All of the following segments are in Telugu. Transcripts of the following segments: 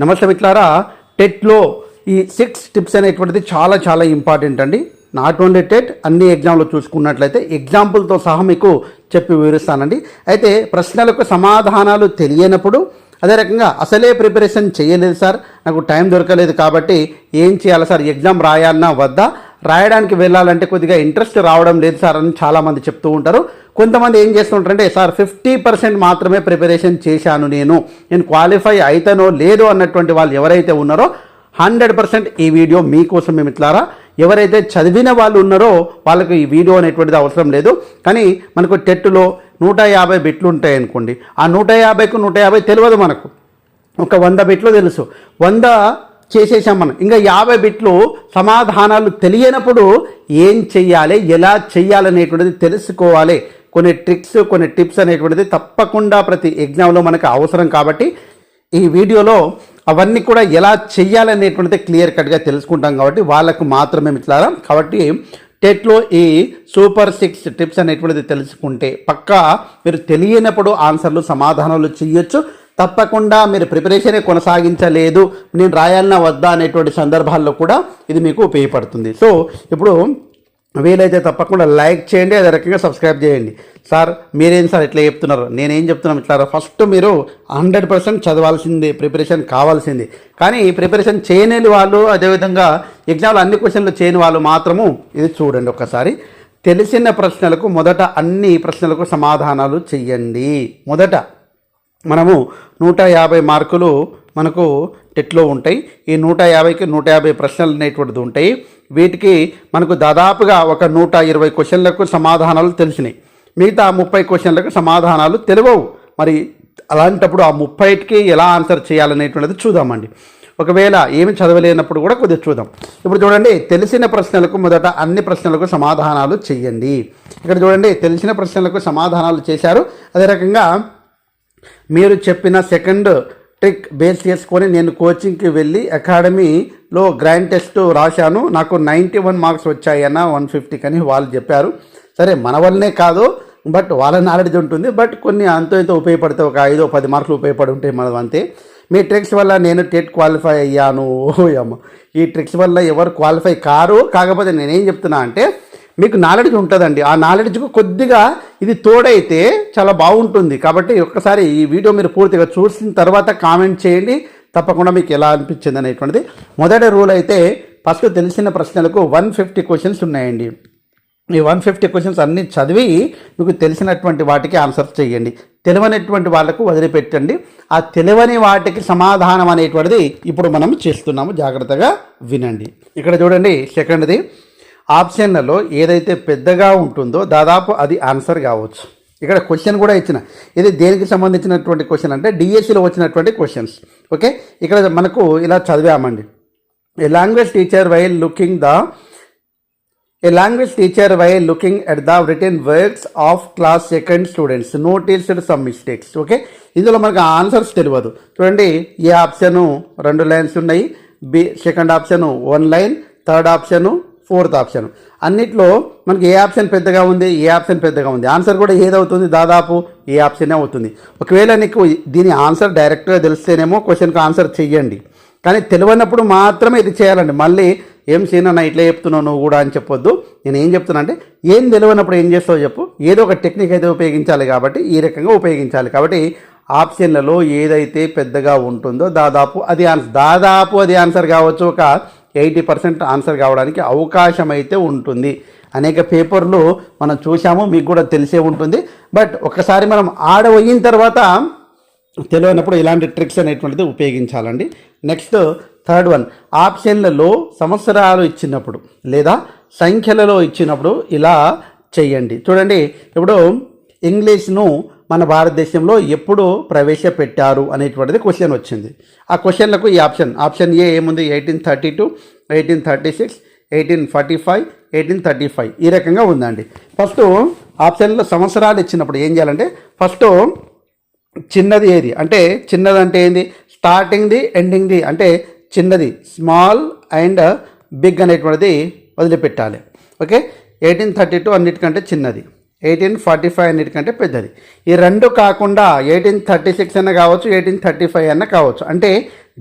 నమస్తే మిత్రులారా టెట్లో ఈ సిక్స్ టిప్స్ అనేటువంటిది చాలా చాలా ఇంపార్టెంట్ అండి. నాట్ ఓన్లీ టెట్ అన్ని ఎగ్జామ్లో చూసుకున్నట్లయితే ఎగ్జాంపుల్తో సహా మీకు చెప్పి వివరిస్తానండి. అయితే ప్రశ్నలకు సమాధానాలు తెలియనప్పుడు అదే రకంగా అసలే ప్రిపరేషన్ చేయలేదు సార్. నాకు టైం దొరకలేదు కాబట్టి ఏం చేయాలి సార్? ఎగ్జామ్ రాయాలన్నా వద్దా? రాయడానికి వెళ్ళాలంటే కొద్దిగా ఇంట్రెస్ట్ రావడం లేదు సార్ అని చాలామంది చెప్తూ ఉంటారు. కొంతమంది ఏం చేస్తుంటారంటే సార్ ఫిఫ్టీ పర్సెంట్ మాత్రమే ప్రిపరేషన్ చేశాను నేను. నేను క్వాలిఫై అయితేనో లేదో అన్నటువంటి వాళ్ళు ఎవరైతే ఉన్నారో హండ్రెడ్ పర్సెంట్ ఈ వీడియో మీకోసం మేము ఇట్లారా. ఎవరైతే చదివిన వాళ్ళు ఉన్నారో వాళ్ళకి ఈ వీడియో అనేటువంటిది అవసరం లేదు. కానీ మనకు టెట్లో నూట యాభై బిట్లు ఉంటాయి అనుకోండి. ఆ నూట యాభైకు నూట యాభై తెలియదు మనకు. ఒక వంద బిట్లు తెలుసు. వంద చేసేసాం మనం. ఇంకా యాభై బిట్లు సమాధానాలు తెలియనప్పుడు ఏం చెయ్యాలి ఎలా చెయ్యాలనేటువంటిది తెలుసుకోవాలి. కొన్ని ట్రిక్స్ కొన్ని టిప్స్ అనేటువంటిది తప్పకుండా ప్రతి ఎగ్జామ్లో మనకు అవసరం కాబట్టి ఈ వీడియోలో అవన్నీ కూడా ఎలా చెయ్యాలనేటువంటిది క్లియర్ కట్గా తెలుసుకుంటాం కాబట్టి వాళ్ళకు మాత్రమే మిట్లారా కాబట్టి టెట్లో ఈ సూపర్ సిక్స్ టిప్స్ అనేటువంటిది తెలుసుకుంటే పక్కా మీరు తెలియనప్పుడు ఆన్సర్లు సమాధానాలు చేయొచ్చు తప్పకుండా మీరు ప్రిపరేషనే కొనసాగించలేదు నేను రాయాలన్నా వద్దా అనేటువంటి సందర్భాల్లో కూడా ఇది మీకు ఉపయోగపడుతుంది. సో ఇప్పుడు వీలైతే తప్పకుండా లైక్ చేయండి అదే రకంగా సబ్స్క్రైబ్ చేయండి. సార్ మీరేం సార్ ఇట్లా చెప్తున్నారు? నేనేం చెప్తున్నాను ఇట్లా ఫస్ట్ మీరు హండ్రెడ్ పర్సెంట్ చదవాల్సింది ప్రిపరేషన్ కావాల్సింది. కానీ ప్రిపరేషన్ చేయలేని వాళ్ళు అదేవిధంగా ఎగ్జామ్లో అన్ని క్వశ్చన్లు చేయని వాళ్ళు మాత్రము ఇది చూడండి ఒకసారి తెలిసిన ప్రశ్నలకు మొదట అన్ని ప్రశ్నలకు సమాధానాలు చెయ్యండి. మొదట మనము నూట యాభై మార్కులు మనకు టెట్లో ఉంటాయి. ఈ నూట యాభైకి నూట యాభై ప్రశ్నలు అనేటువంటిది ఉంటాయి. వీటికి మనకు దాదాపుగా ఒక నూట ఇరవై క్వశ్చన్లకు సమాధానాలు తెలిసినాయి. మిగతా ముప్పై క్వశ్చన్లకు సమాధానాలు తెలియవు. మరి అలాంటప్పుడు ఆ ముప్పైకి ఎలా ఆన్సర్ చేయాలనేటువంటిది చూద్దామండి. ఒకవేళ ఏమి చదవలేనప్పుడు కూడా కొద్దిగా చూద్దాం. ఇప్పుడు చూడండి తెలిసిన ప్రశ్నలకు మొదట అన్ని ప్రశ్నలకు సమాధానాలు చేయండి. ఇక్కడ చూడండి తెలిసిన ప్రశ్నలకు సమాధానాలు చేశారు. అదే రకంగా మీరు చెప్పిన సెకండ్ ట్రిక్ బేస్ చేసుకొని నేను కోచింగ్కి వెళ్ళి అకాడమీలో గ్రాండ్ టెస్ట్ రాశాను. నాకు నైంటీ వన్ మార్క్స్ వచ్చాయన్న వన్ ఫిఫ్టీకి అని వాళ్ళు చెప్పారు. సరే మన వల్లనే కాదు బట్ వాళ్ళ నాలెడ్జ్ ఉంటుంది. బట్ కొన్ని అంతో ఇంతో ఉపయోగపడితే ఒక ఐదో పది మార్కులు ఉపయోగపడి ఉంటాయి మనం అంతే. మీ ట్రిక్స్ వల్ల నేను టెట్ క్వాలిఫై అయ్యాను. ఓ అమ్మ ఈ ట్రిక్స్ వల్ల ఎవరు క్వాలిఫై కారు? కాకపోతే నేనేం చెప్తున్నా అంటే మీకు నాలెడ్జ్ ఉంటుందండి. ఆ నాలెడ్జ్కు కొద్దిగా ఇది తోడైతే చాలా బాగుంటుంది. కాబట్టి ఒక్కసారి ఈ వీడియో మీరు పూర్తిగా చూసిన తర్వాత కామెంట్ చేయండి. తప్పకుండా మీకు ఎలా అనిపించింది అనేటువంటిది. మొదటి రూల్ అయితే ఫస్ట్ తెలిసిన ప్రశ్నలకు వన్ ఫిఫ్టీ క్వశ్చన్స్ ఉన్నాయండి. ఈ వన్ ఫిఫ్టీ క్వశ్చన్స్ అన్నీ చదివి మీకు తెలిసినటువంటి వాటికి ఆన్సర్స్ చేయండి. తెలివనటువంటి వాళ్ళకు వదిలిపెట్టండి. ఆ తెలివని వాటికి సమాధానం అనేటువంటిది ఇప్పుడు మనం చేస్తున్నాము. జాగ్రత్తగా వినండి. ఇక్కడ చూడండి సెకండ్ది ఆప్షన్లలో ఏదైతే పెద్దగా ఉంటుందో దాదాపు అది ఆన్సర్ కావచ్చు. ఇక్కడ క్వశ్చన్ కూడా ఇచ్చిన. ఇది దేనికి సంబంధించినటువంటి క్వశ్చన్ అంటే డిఎస్సిలో వచ్చినటువంటి క్వశ్చన్స్. ఓకే? ఇక్కడ మనకు ఇలా చదివామండి. A language teacher while looking the a language teacher while looking at the return works of class second students noticed some mistakes okay? ఇందులో మనకు ఆన్సర్స్ తెలియదు. చూడండి ఏ ఆప్షను రెండు లైన్స్ ఉన్నాయి. B second option one line third option fourth option. అన్నిట్లో మనకి ఏ ఆప్షన్ పెద్దగా ఉంది? ఏ ఆప్షన్ పెద్దగా ఉంది? ఆన్సర్ కూడా ఏదవుతుంది? దాదాపు ఏ ఆప్షనే అవుతుంది. ఒకవేళ నీకు దీని ఆన్సర్ డైరెక్ట్గా తెలిస్తేనేమో క్వశ్చన్కి ఆన్సర్ చెయ్యండి. కానీ తెలియనప్పుడు మాత్రమే ఇది చేయాలండి. మళ్ళీ ఏం సీనన్న ఇట్లా చెప్తున్నావు నువ్వు కూడా అని చెప్పొద్దు. నేను ఏం చెప్తున్నా అంటే ఏం తెలియనప్పుడు ఏం చేస్తావు చెప్పు. ఏదో ఒక టెక్నిక్ అయితే ఉపయోగించాలి కాబట్టి ఈ రకంగా ఉపయోగించాలి కాబట్టి ఆప్షన్లలో ఏదైతే పెద్దగా ఉంటుందో దాదాపు అది ఆన్సర్. దాదాపు అది ఆన్సర్ కావచ్చు ఒక ఎయిటీ పర్సెంట్ ఆన్సర్ కావడానికి అవకాశం అయితే ఉంటుంది. అనేక పేపర్లు మనం చూసాము మీకు కూడా తెలిసే ఉంటుంది. బట్ ఒకసారి మనం ఆడపోయిన తర్వాత తెలియనప్పుడు ఇలాంటి ట్రిక్స్ అనేటువంటిది ఉపయోగించాలండి. నెక్స్ట్ థర్డ్ వన్ ఆప్షన్లలో సంవత్సరాలు ఇచ్చినప్పుడు లేదా సంఖ్యలలో ఇచ్చినప్పుడు ఇలా చేయండి. చూడండి ఇప్పుడు ఇంగ్లీష్ను మన భారతదేశంలో ఎప్పుడు ప్రవేశపెట్టారు అనేటువంటిది క్వశ్చన్ వచ్చింది. ఆ క్వశ్చన్లకు ఈ ఆప్షన్ ఆప్షన్ ఏ ఏముంది? Eighteen thirty two eighteen thirty six eighteen forty five eighteen thirty five. ఈ రకంగా ఉందండి. ఫస్ట్ ఆప్షన్లో సంవత్సరాలు ఇచ్చినప్పుడు ఏం చేయాలంటే ఫస్ట్ చిన్నది ఏది? అంటే చిన్నది అంటే ఏంది? స్టార్టింగ్ది ఎండింగ్ది అంటే చిన్నది స్మాల్ అండ్ బిగ్ అనేటువంటిది వదిలిపెట్టాలి. ఓకే? ఎయిటీన్ థర్టీ టూ అన్నిటికంటే చిన్నది. ఎయిటీన్ ఫార్టీ ఫైవ్ అన్నిటికంటే పెద్దది. ఈ రెండు కాకుండా ఎయిటీన్ థర్టీ సిక్స్ అన్న కావచ్చు ఎయిటీన్ థర్టీ ఫైవ్ అన్న కావచ్చు. అంటే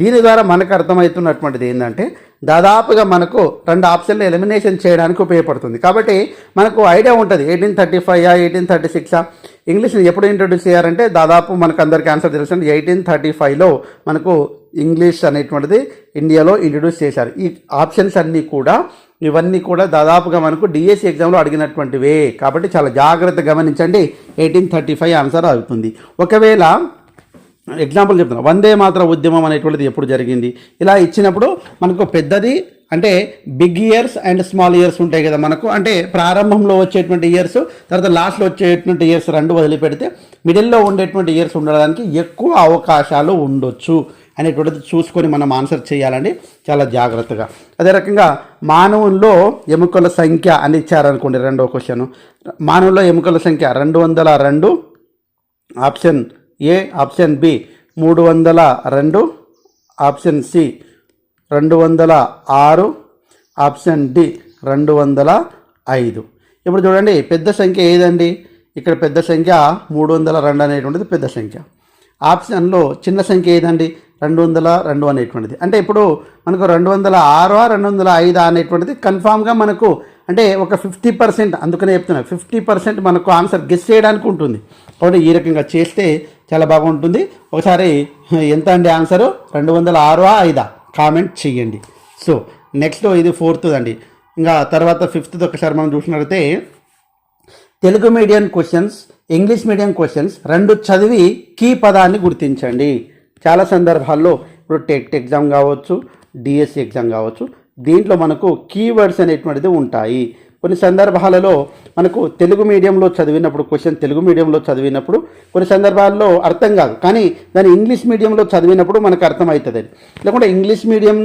దీని ద్వారా మనకు అర్థమవుతున్నటువంటిది ఏంటంటే దాదాపుగా మనకు రెండు ఆప్షన్లు ఎలిమినేషన్ చేయడానికి ఉపయోగపడుతుంది. కాబట్టి మనకు ఐడియా ఉంటుంది eighteen thirty five eighteen thirty సిక్సా ఇంగ్లీష్ని ఎప్పుడు ఇంట్రొడ్యూస్ చేయారంటే దాదాపు మనకు అందరికీ ఆన్సర్ తెలుసు ఎయిటీన్ థర్టీ ఫైవ్లో మనకు ఇంగ్లీష్ అనేటువంటిది ఇండియాలో ఇంట్రడ్యూస్ చేశారు. ఈ ఆప్షన్స్ అన్నీ కూడా ఇవన్నీ కూడా దాదాపుగా మనకు డిఎస్సి ఎగ్జామ్లో అడిగినటువంటివే. కాబట్టి చాలా జాగ్రత్త గమనించండి. ఎయిటీన్ థర్టీ ఫైవ్ ఆన్సర్ అవుతుంది. ఒకవేళ ఎగ్జాంపుల్ చెప్తున్నా. వందే మాత్ర ఉద్యమం అనేటువంటిది ఎప్పుడు జరిగింది? ఇలా ఇచ్చినప్పుడు మనకు పెద్దది అంటే big years and small years ఉంటాయి కదా మనకు. అంటే ప్రారంభంలో వచ్చేటువంటి ఇయర్స్ తర్వాత లాస్ట్లో వచ్చేటువంటి ఇయర్స్ రెండు వదిలిపెడితే మిడిల్లో ఉండేటువంటి ఇయర్స్ ఉండడానికి ఎక్కువ అవకాశాలు ఉండొచ్చు. అనేటువంటిది చూసుకొని మనం ఆన్సర్ చేయాలండి. చాలా జాగ్రత్తగా. అదే రకంగా మానవుల్లో ఎముకల సంఖ్య అని ఇచ్చారనుకోండి రెండో క్వశ్చన్. మానవుల్లో ఎముకల సంఖ్య రెండు వందల రెండు ఆప్షన్ ఏ ఆప్షన్ బి మూడు వందల రెండు ఆప్షన్ సి రెండు వందల ఆరు ఆప్షన్ డి రెండు వందల ఐదు. ఇప్పుడు చూడండి పెద్ద సంఖ్య ఏదండి? ఇక్కడ పెద్ద సంఖ్య మూడు వందల రెండు అనేటువంటిది పెద్ద సంఖ్య. ఆప్షన్లో చిన్న సంఖ్య ఏదండి? రెండు వందల రెండు అనేటువంటిది. అంటే ఇప్పుడు మనకు రెండు వందల ఆరో రెండు వందల ఐదు అనేటువంటిది కన్ఫామ్గా మనకు అంటే ఒక ఫిఫ్టీ పర్సెంట్ అందుకనే చెప్తున్నా ఫిఫ్టీ పర్సెంట్ మనకు ఆన్సర్ గెస్ చేయడానికి ఉంటుంది. కాబట్టి ఈ రకంగా చేస్తే చాలా బాగుంటుంది. ఒకసారి ఎంత అండి ఆన్సరు? రెండు వందల ఆరో ఐదా కామెంట్ చేయండి. సో నెక్స్ట్ ఇది ఫోర్త్ అండి ఇంకా తర్వాత ఫిఫ్త్ ఒకసారి మనం చూసినట్లయితే Telugu medium questions English medium questions రెండు చదివి కీ పదాన్ని గుర్తించండి. చాలా సందర్భాల్లో ఇప్పుడు టెట్ ఎగ్జామ్ కావచ్చు డిఎస్సి ఎగ్జామ్ కావచ్చు దీంట్లో మనకు కీవర్డ్స్ అనేటువంటిది ఉంటాయి. కొన్ని సందర్భాలలో మనకు తెలుగు మీడియంలో చదివినప్పుడు క్వశ్చన్ తెలుగు మీడియంలో చదివినప్పుడు కొన్ని సందర్భాల్లో అర్థం కాదు. కానీ దాన్ని ఇంగ్లీష్ మీడియంలో చదివినప్పుడు మనకు అర్థమవుతుంది. లేకుంటే ఇంగ్లీష్ మీడియం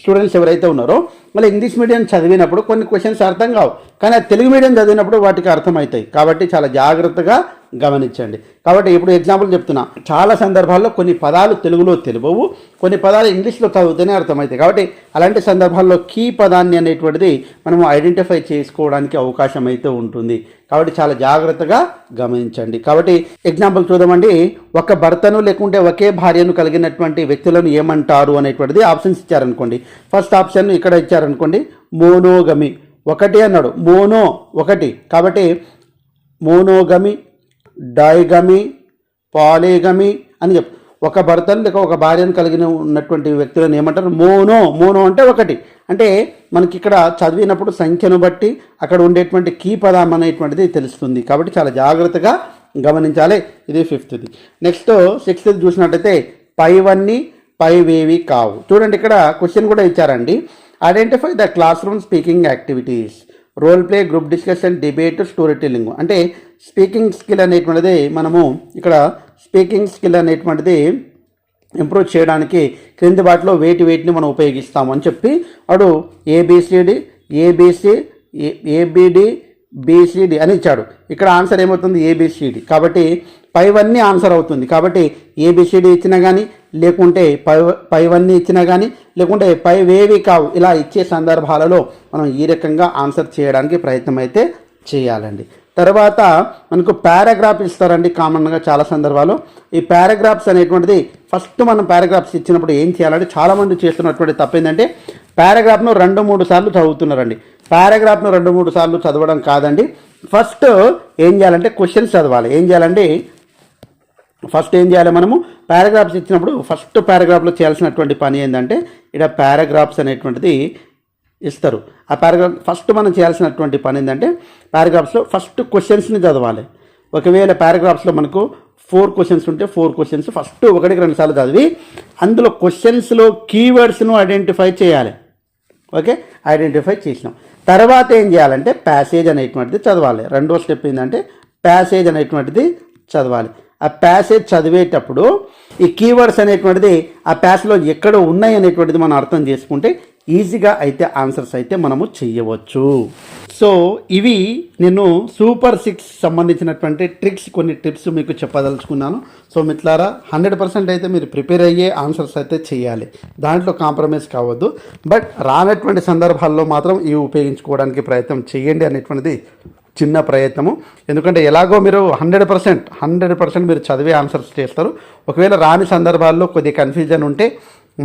స్టూడెంట్స్ ఎవరైతే ఉన్నారో మళ్ళీ ఇంగ్లీష్ మీడియం చదివినప్పుడు కొన్ని క్వశ్చన్స్ అర్థం కావు. కానీ ఆ తెలుగు మీడియం చదివినప్పుడు వాటికి అర్థమవుతాయి. కాబట్టి చాలా జాగ్రత్తగా గమనించండి. కాబట్టి ఇప్పుడు ఎగ్జాంపుల్ చెప్తున్నా. చాలా సందర్భాల్లో కొన్ని పదాలు తెలుగులో తెలువవు కొన్ని పదాలు ఇంగ్లీష్లో చదివితేనే అర్థమవుతాయి. కాబట్టి అలాంటి సందర్భాల్లో కీ పదాన్ని అనేటువంటిది మనం ఐడెంటిఫై చేసుకోవడానికి అవకాశం అయితే ఉంటుంది. కాబట్టి చాలా జాగ్రత్తగా గమనించండి. కాబట్టి ఎగ్జాంపుల్ చూద్దామండి. ఒక భర్తను లేకుంటే ఒకే భార్యను కలిగినటువంటి వ్యక్తులను ఏమంటారు అనేటువంటిది ఆప్షన్స్ ఇచ్చారనుకోండి. ఫస్ట్ ఆప్షన్ ఇక్కడ ఇచ్చారనుకోండి. మోనోగమి. ఒకటి అన్నాడు. మోనో ఒకటి. కాబట్టి మోనోగమి డైగమి పాలేగమి అని చెప్పి. ఒక భర్తను లేక ఒక భార్యను కలిగిన ఉన్నటువంటి వ్యక్తులను ఏమంటారు? మోనో. మోనో అంటే ఒకటి. అంటే మనకి ఇక్కడ చదివినప్పుడు సంఖ్యను బట్టి అక్కడ ఉండేటువంటి కీ పదం అనేటువంటిది తెలుస్తుంది. కాబట్టి చాలా జాగ్రత్తగా గమనించాలి. ఇది ఫిఫ్త్ది. నెక్స్ట్ సిక్స్త్ చూసినట్టయితే పైవన్నీ పైవేవి కావు. చూడండి ఇక్కడ క్వశ్చన్ కూడా ఇచ్చారండి. Identify the class room speaking activities role play group discussion debate story telling అంటే స్పీకింగ్ స్కిల్ అనేటువంటిది మనము ఇక్కడ స్పీకింగ్ స్కిల్ అనేటువంటిది ఇంప్రూవ్ చేయడానికి క్రింది వాటిలో వేటి వేటిని మనం ఉపయోగిస్తాము అని చెప్పి వాడు ఏబిసిడి ఏబిసి ఏబిడి బీసీడి అని ఇచ్చాడు. ఇక్కడ ఆన్సర్ ఏమవుతుంది? ఏబిసిడి కాబట్టి పైవన్నీ ఆన్సర్ అవుతుంది. కాబట్టి ఏబిసిడి ఇచ్చినా కానీ లేకుంటే పై పైవన్నీ ఇచ్చినా కానీ లేకుంటే పైవేవి కావు. ఇలా ఇచ్చే సందర్భాలలో మనం ఈ రకంగా ఆన్సర్ చేయడానికి ప్రయత్నం అయితే చేయాలండి. తర్వాత మనకు పారాగ్రాఫ్ ఇస్తారండి కామన్గా చాలా సందర్భాలు. ఈ పారాగ్రాఫ్స్ అనేటువంటిది ఫస్ట్ మనం పారాగ్రాఫ్స్ ఇచ్చినప్పుడు ఏం చేయాలంటే చాలామంది చేస్తున్నటువంటి తప్పేంటంటే పారాగ్రాఫ్ను రెండు మూడు సార్లు చదువుతున్నారండి. పారాగ్రాఫ్ను రెండు మూడు సార్లు చదవడం కాదండి. ఫస్ట్ ఏం చేయాలంటే క్వశ్చన్స్ చదవాలి. ఏం చేయాలంటే ఫస్ట్ ఏం చేయాలి మనము? పారాగ్రాఫ్స్ ఇచ్చినప్పుడు ఫస్ట్ పారాగ్రాఫ్లో చేయాల్సినటువంటి పని ఏంటంటే ఇక్కడ పారాగ్రాఫ్స్ అనేటువంటిది ఇస్తారు. ఆ పారాగ్రాఫ్ ఫస్ట్ మనం చేయాల్సినటువంటి పని ఏంటంటే పారాగ్రాఫ్స్లో ఫస్ట్ క్వశ్చన్స్ని చదవాలి. ఒకవేళ పారాగ్రాఫ్స్లో మనకు ఫోర్ క్వశ్చన్స్ ఉంటే ఫోర్ క్వశ్చన్స్ ఫస్ట్ ఒకటికి రెండు సార్లు చదివి అందులో క్వశ్చన్స్లో కీవర్డ్స్ను ఐడెంటిఫై చేయాలి. ఓకే? ఐడెంటిఫై చేసినాం. తర్వాత ఏం చేయాలంటే ప్యాసేజ్ అనేటువంటిది చదవాలి. రెండో స్టెప్ ఏంటంటే ప్యాసేజ్ అనేటువంటిది చదవాలి. ఆ ప్యాసేజ్ చదివేటప్పుడు ఈ కీవర్డ్స్ అనేటువంటిది ఆ ప్యాస్లో ఎక్కడ ఉన్నాయి అనేటువంటిది మనం అర్థం చేసుకుంటే ఈజీగా అయితే ఆన్సర్స్ అయితే మనము చేయవచ్చు సో ఇవి నేను సూపర్ సిక్స్ సంబంధించినటువంటి ట్రిక్స్ కొన్ని టిప్స్ మీకు చెప్పదలుచుకున్నాను. సో మిట్లారా హండ్రెడ్ పర్సెంట్ అయితే మీరు ప్రిపేర్ అయ్యే ఆన్సర్స్ అయితే చేయాలి దాంట్లో కాంప్రమైజ్ కావద్దు. బట్ రానటువంటి సందర్భాల్లో మాత్రం ఇవి ఉపయోగించుకోవడానికి ప్రయత్నం చేయండి అనేటువంటిది చిన్న ప్రయత్నము. ఎందుకంటే ఎలాగో మీరు హండ్రెడ్ పర్సెంట్ హండ్రెడ్ పర్సెంట్ మీరు చదివే ఆన్సర్స్ చేస్తారు. ఒకవేళ రాని సందర్భాల్లో కొద్దిగా కన్ఫ్యూజన్ ఉంటే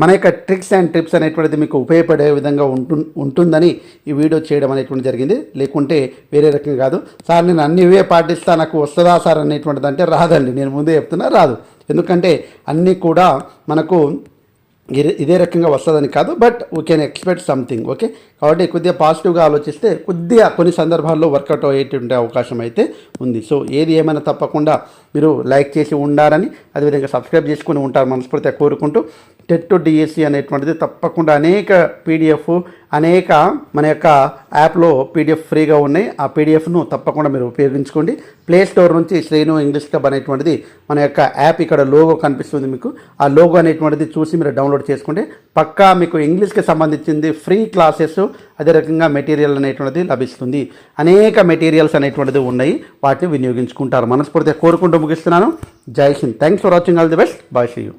మన యొక్క ట్రిక్స్ అండ్ టిప్స్ అనేటువంటిది మీకు ఉపయోగపడే విధంగా ఉంటు ఉంటుందని ఈ వీడియో చేయడం అనేటువంటి జరిగింది. లేకుంటే వేరే రకంగా కాదు. సార్ నేను అన్ని ఇవే పాటిస్తా నాకు వస్తుందా సార్ అనేటువంటిది అంటే రాదండి. నేను ముందే చెప్తున్నా రాదు. ఎందుకంటే అన్నీ కూడా మనకు ఇదే- ఇదే రకంగా వస్తుందని కాదు but we can expect something okay కాబట్టి కొద్దిగా పాజిటివ్గా ఆలోచిస్తే కొద్దిగా కొన్ని సందర్భాల్లో వర్కౌట్ అయ్యేటువంటి అవకాశం అయితే ఉంది. సో ఏది ఏమైనా తప్పకుండా మీరు లైక్ చేసి ఉండాలని అదేవిధంగా సబ్స్క్రైబ్ చేసుకుని ఉంటారు మనస్ఫూర్తిగా కోరుకుంటూ టెట్ టు డిఎస్సి అనేటువంటిది తప్పకుండా అనేక పీడిఎఫ్ అనేక మన యొక్క యాప్లో పీడిఎఫ్ ఫ్రీగా ఉన్నాయి. ఆ పీడిఎఫ్ను తప్పకుండా మీరు ఉపయోగించుకోండి. ప్లే స్టోర్ నుంచి శ్రేణు ఇంగ్లీష్ క్లబ్ అనేటువంటిది మన యొక్క యాప్ ఇక్కడ లోగో కనిపిస్తుంది మీకు. ఆ లోగో అనేటువంటిది చూసి మీరు డౌన్లోడ్ చేసుకుంటే పక్కా మీకు ఇంగ్లీష్కి సంబంధించింది ఫ్రీ క్లాసెస్ అదే రకంగా మెటీరియల్ అనేటువంటిది లభిస్తుంది. అనేక మెటీరియల్స్ అనేటువంటిది ఉన్నాయి. వాటిని వినియోగించుకుంటారు. మనస్ఫూర్తిగా కోరుకుంటూ ముగిస్తున్నాను. Jai Hind. Thanks for watching. All the best. Bye see you.